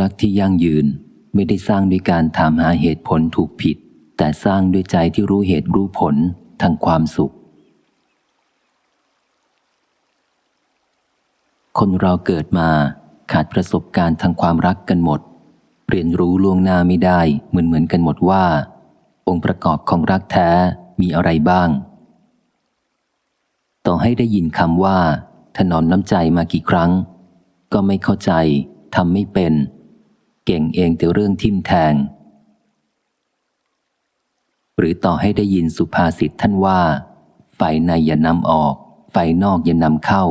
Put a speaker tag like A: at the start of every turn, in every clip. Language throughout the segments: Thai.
A: รักที่ยั่งยืนไม่ได้สร้างด้วยการถามหาเหตุผลถูกผิด แต่สร้างด้วยใจที่รู้เหตุรู้ผลทางความสุข คนเราเกิดมาขาดประสบการณ์ทางความรักกันหมด เรียนรู้ล่วงหน้าไม่ได้เหมือนเหมือนกันหมดว่า องค์ประกอบของรักแท้มีอะไรบ้าง ต่อให้ได้ยินคำว่า ถนอมน้ำใจมากี่ครั้ง ก็ไม่เข้าใจทำไม่เป็น เก่งเองแต่เรื่องทิมแทง หรือต่อให้ได้ยินสุภาษิตท่านว่า ไฟในอย่านำออก ไฟนอกอย่านำเข้า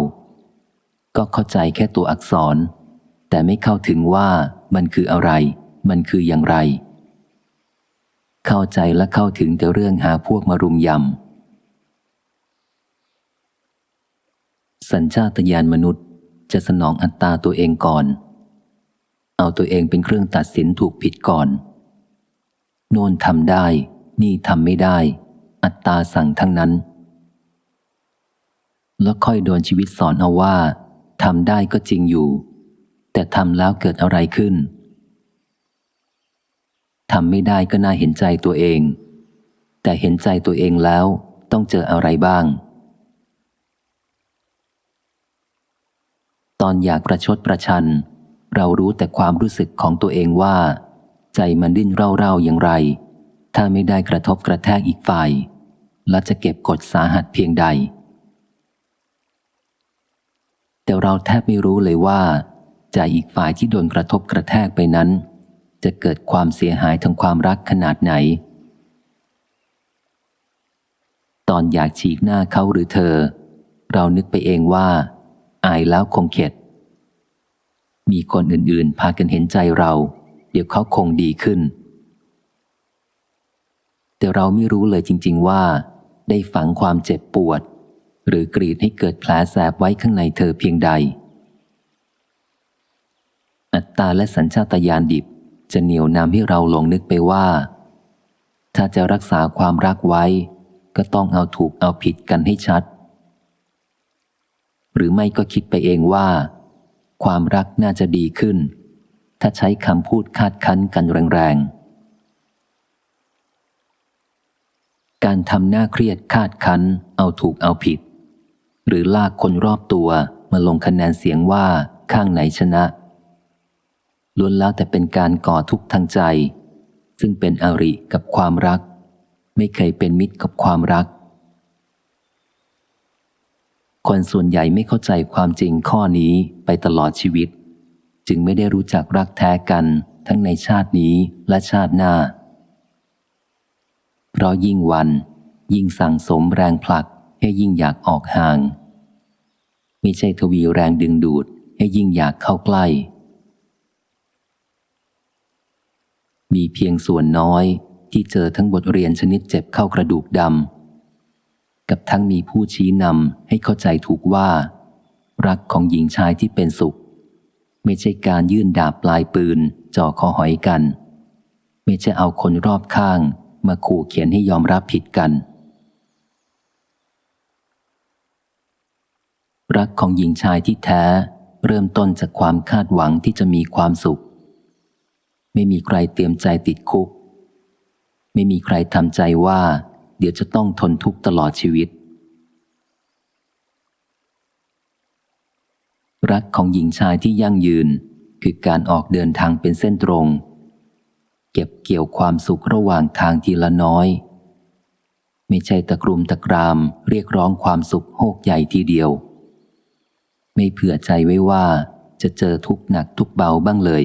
A: ก็เข้าใจแค่ตัวอักษร แต่ไม่เข้าถึงว่ามันคืออะไร มันคืออย่างไร เข้าใจและเข้าถึงแต่เรื่องหาพวกมารุมยำ สัญชาตญาณมนุษย์จะสนองอัตตาตัวเองก่อน เอาตัวเองเป็นเครื่องตัดสินถูกผิดก่อน โน่นทำได้ นี่ทำไม่ได้ อัตตาสั่งทั้งนั้น แล้วค่อยโดนชีวิตสอนเอาว่าทำได้ก็จริงอยู่ แต่ทำแล้วเกิดอะไรขึ้นทำไม่ได้ก็น่าเห็นใจตัวเอง แต่เห็นใจตัวเองแล้วต้องเจออะไรบ้าง ตอนอยากประชดประชัน เรารู้แต่ความรู้สึกของตัวเองว่า ใจมันดิ้นเร่าๆอย่างไร ถ้าไม่ได้กระทบกระแทกอีกฝ่าย และจะเก็บกดสาหัสเพียงใด แต่เราแทบไม่รู้เลยว่า ใจอีกฝ่ายที่โดนกระทบกระแทกไปนั้น จะเกิดความเสียหายทางความรักขนาดไหน ตอนอยากฉีกหน้าเขาหรือเธอ เรานึกไปเองว่า อายแล้วคงเข็ด มีคนอื่นๆ พากันเห็นใจเรา เดี๋ยวเขาคงดีขึ้น แต่เราไม่รู้เลยจริง ๆ ว่า ได้ฝังความเจ็บปวด หรือกรีดให้เกิดแผลแสบไว้ข้างในเธอเพียงใด อัตตาและสัญชาตญาณดิบจะเหนี่ยวนำให้เราหลงนึกไปว่า ถ้าจะรักษาความรักไว้ ก็ต้องเอาถูกเอาผิดกันให้ชัด หรือไม่ก็คิดไปเองว่า ความรักน่าจะดีขึ้น ถ้าใช้คำพูดคาดคั้นกันแรงๆ การทำหน้าเครียดคาดคั้น เอาถูกเอาผิด หรือลากคนรอบตัวมาลงคะแนนเสียงว่าข้างไหนชนะล้วนแล้วแต่เป็นการก่อทุกข์ทางใจ ซึ่งเป็นอริกับความรัก ไม่เคยเป็นมิตรกับความรัก คนส่วนใหญ่ไม่เข้าใจความจริงข้อนี้ไปตลอดชีวิต จึงไม่ได้รู้จักรักแท้กันทั้งในชาตินี้และชาติหน้า เพราะยิ่งวัน ยิ่งสั่งสมแรงผลักให้ยิ่งอยากออกห่างไม่ใช่ทวีแรงดึงดูดให้ยิ่งอยากเข้าใกล้ มีเพียงส่วนน้อยที่เจอทั้งบทเรียนชนิดเจ็บเข้ากระดูกดำ กับทั้งมีผู้ชี้นำให้เข้าใจถูกว่า รักของหญิงชายที่เป็นสุข ไม่ใช่การยื่นดาบปลายปืนจ่อคอหอยกัน ไม่ใช่เอาคนรอบข้างมาขู่เขียนให้ยอมรับผิดกัน รักของหญิงชายที่แท้ เริ่มต้นจากความคาดหวังที่จะมีความสุข ไม่มีใครเตรียมใจติดคุก ไม่มีใครทำใจว่า เดี๋ยวจะต้องทนทุกข์ตลอดชีวิต รักของหญิงชายที่ยั่งยืนคือการออกเดินทางเป็นเส้นตรง เก็บเกี่ยวความสุขระหว่างทางทีละน้อย ไม่ใช่ตะกรุมตะกรามเรียกร้องความสุขโหกใหญ่ทีเดียว ไม่เผื่อใจไว้ว่าจะเจอทุกหนักทุกเบาบ้างเลย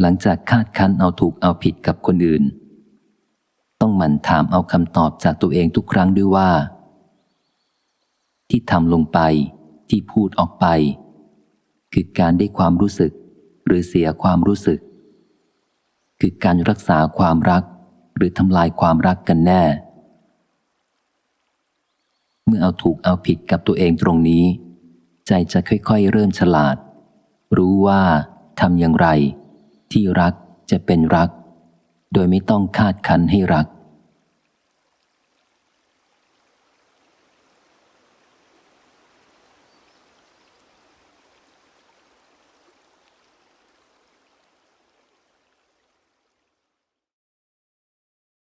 A: หลังจากคาดคั้นเอาถูกเอาผิดกับคนอื่น ต้องหมั่นถามเอาคำตอบจากตัวเองทุกครั้งด้วยว่า ที่ทำลงไปที่พูดออกไป คือการได้ความรู้สึก หรือเสียความรู้สึก คือการรักษาความรัก หรือทำลายความรักกันแน่ เมื่อเอาถูกเอาผิดกับตัวเองตรงนี้ ใจจะค่อยๆ เริ่มฉลาด รู้ว่าทำอย่างไร ที่รักจะเป็นรัก โดยไม่ต้องคาดคันให้รัก